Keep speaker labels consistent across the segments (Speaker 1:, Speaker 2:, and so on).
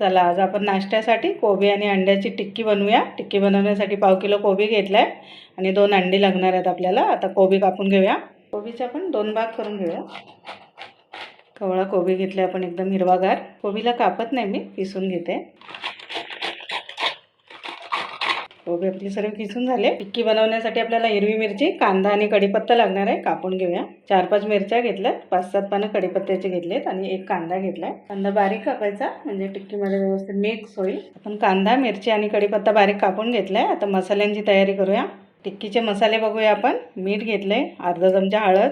Speaker 1: चला आज आपण नाश्त्यासाठी कोबी आणि अंड्याची टिक्की बनवूया. टिक्की बनवण्यासाठी पाव किलो कोबी घेतला आहे आणि दोन अंडी लागणार आहेत आपल्याला. आता कोबी कापून घेऊया. कोबीचा आपण दोन भाग करून घेऊया. कवळा कोबी घेतला आपण एकदम हिरवागार. कोबीला कापत नाही मी पिसून घेते. कोबी आपली सर्व किसून झाले. टिक्की बनवण्यासाठी आपल्याला हिरवी मिरची कांदा आणि कढीपत्ता लागणार आहे. कापून घेऊया. चार पाच मिरच्या घेतल्यात. पाच सात पानं कढीपत्त्याचे घेतलेत आणि एक कांदा घेतलाय. कांदा बारीक कापायचा. म्हणजे टिक्कीमध्ये व्यवस्थित मिक्स होईल. आपण कांदा मिरची आणि कढीपत्ता बारीक कापून घेतलाय. आता मसाल्यांची तयारी करूया. टिक्कीचे मसाले बघूया आपण. मीठ घेतलंय. अर्धा चमचा हळद.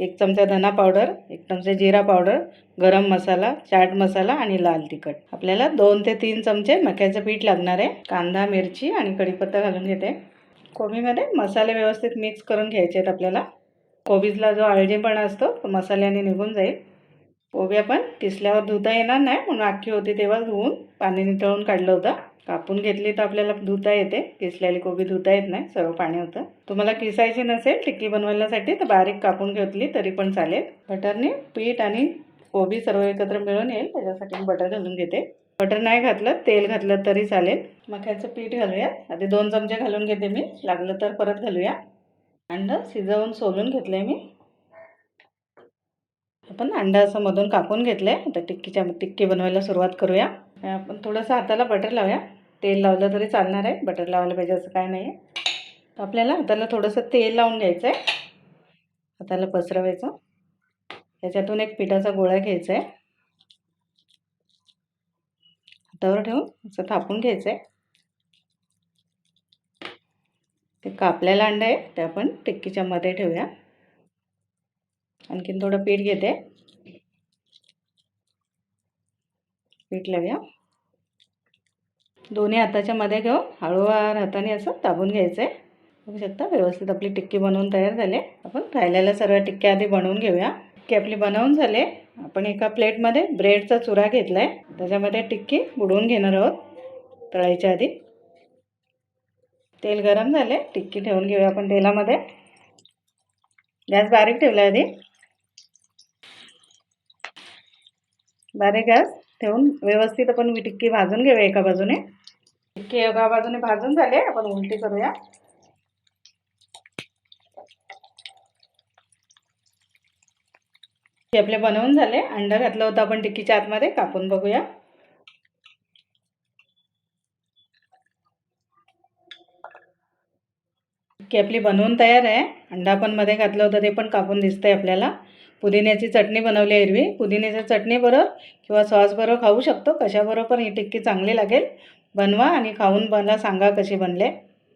Speaker 1: एक चमचा धना पावडर एक चमचा जिरा पावडर गरम मसाला चाट मसाला आणि लाल तिखट. आपल्याला दोन ते तीन चमचे मक्याचं पीठ लागणार आहे. कांदा मिरची आणि कढीपत्ता घालून घेते. कोबीमध्ये मसाले व्यवस्थित मिक्स करून घ्यायचे आहेत आपल्याला. कोबीजला जो आळजेपणा असतो तो मसाल्याने निघून जाईल. कोबी आपण किसल्यावर धुता येणार नाही म्हणून अख्खी होती तेव्हा धुवून पाणी नितळून काढलं होतं. कापून घेतली तर आपल्याला धुता येते. किसलेली कोबी धुता येत नाही. सर्व पाणी होतं. तुम्हाला किसायची नसेल टिक्की बनवण्यासाठी तर बारीक कापून घेतली तरी पण चालेल. बटरने पीठ आणि कोबी सर्व एकत्र मिळून येईल. त्याच्यासाठी मी बटर घालून घेते. बटर नाही घातलं तेल घातलं तरी चालेल. मक्याचं पीठ घालूया. आधी दोन चमचे घालून घेते मी. लागलं तर परत घालूया. अंडं शिजवून सोलून घेतलं आहे मी. आपण अंडा असं मधून कापून घेतलं आहे आता टिक्कीच्या टिक्की बनवायला सुरुवात करूया. आपण थोडंसं हाताला बटर लावूया. तेल लावलं तरी चालणार आहे. बटर लावायला पाहिजे असं काय नाही आहे आपल्याला हाताला थोडंसं तेल लावून घ्यायचं आहे हाताला पसरवायचं. त्याच्यातून एक पिठाचा गोळा घ्यायचा आहे हातावर ठेवून असं थापून घ्यायचं आहे ते कापलेलं अंडं आहे ते आपण टिक्कीच्या मध्ये ठेवूया. आणखीन थोडं पीठ घेते. पीठ लावूया. दोन्ही हाताच्या मध्ये घेऊन हळूवार हाताने असं दाबून घ्यायचं आहे बघू शकता व्यवस्थित आपली टिक्की बनवून तयार झाले. आपण राहिलेल्या सर्व टिक्क्या आधी बनवून घेऊया. टिक्की आपली बनवून झाले. आपण एका प्लेटमध्ये ब्रेडचा चुरा घेतला आहे त्याच्यामध्ये टिक्की बुडवून घेणार आहोत. तळायच्या आधी. तेल गरम झाले टिक्की ठेवून घेऊया आपण तेलामध्ये. गॅस बारीक ठेवला आधी. बारीक गॅस. ठेवून व्यवस्थित आपण टिक्की भाजून घेऊया एका बाजूने. टिक्की एका बाजूने भाजून झाले आपण उलटी करूया. आपले बनवून झाले. अंडा घातलं होतं आपण टिक्कीच्या आतमध्ये कापून बघूया. की आपली बनवून तयार आहे. अंडा पण मध्ये घातलं होतं ते पण कापून दिसतंय आपल्याला. पुदिन्याची चटणी बनवली आहे हिरवी. पुदिन्याच्या चटणीबरोबर किंवा सॉसबरोबर खाऊ शकतो. कशाबरोबर पण ही टिक्की चांगली लागेल बनवा आणि खाऊन मला सांगा कशी बनले.